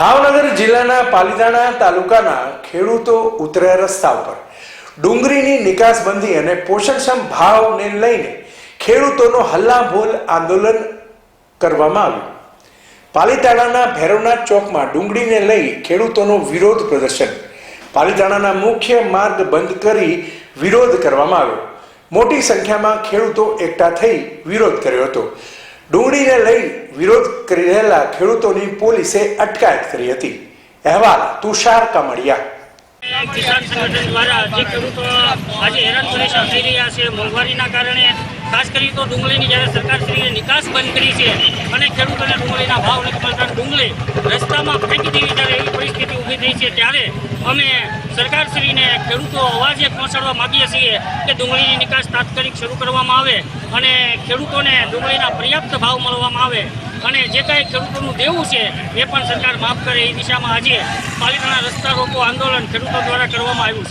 ભાવનગર જિલ્લાના પાલીતાણા તાલુકાના ખેડૂતો ઉતર્યા રસ્તા ઉપર. ડુંગળીની નિકાસબંધી અને પોષણક્ષમ ભાવને લઈને ખેડૂતોનો હલ્લાબોલ આંદોલન કરવામાં આવ્યું. પાલીતાણાના ભૈરવનાથ ચોકમાં ડુંગળીને લઈ ખેડૂતોનો વિરોધ પ્રદર્શન. પાલીતાણાના મુખ્ય માર્ગ બંધ કરી વિરોધ કરવામાં આવ્યો. મોટી સંખ્યામાં ખેડૂતો એકઠા થઈ વિરોધ કર્યો હતો. ડુંગળીને લઈ વિરોધ કરી રહેલા ખેડૂતોની પોલીસે અટકાયત કરી હતી. અહેવાલ તુષાર કામડિયા કિસાન સંગઠન દ્વારા જે ખેડૂતો આજે હેરાન પરેશાન થઈ રહ્યા છે, મોંઘવારીના કારણે, ખાસ કરી તો ડુંગળીની જ્યારે સરકારશ્રીએ નિકાસ બંધ કરી છે અને ખેડૂતોને ડુંગળીના ભાવ નથી મળતા, ડુંગળી રસ્તામાં ફેંકી દેવી ત્યારે થઈ છે ત્યારે અમે સરકારશ્રીને ખેડૂતો અવાજ એક પહોંચાડવા માગીએ છીએ કે ડુંગળીની નિકાસ તાત્કાલિક શરૂ કરવામાં આવે અને ખેડૂતોને ડુંગળીના પર્યાપ્ત ભાવ મળવામાં આવે અને જે કાંઈ ખેડૂતોનું દેવું છે એ પણ સરકાર માફ કરે એ દિશામાં આજે પાલિકાના રસ્તા રોકો આંદોલન ખેડૂતો દ્વારા કરવામાં આવ્યું છે.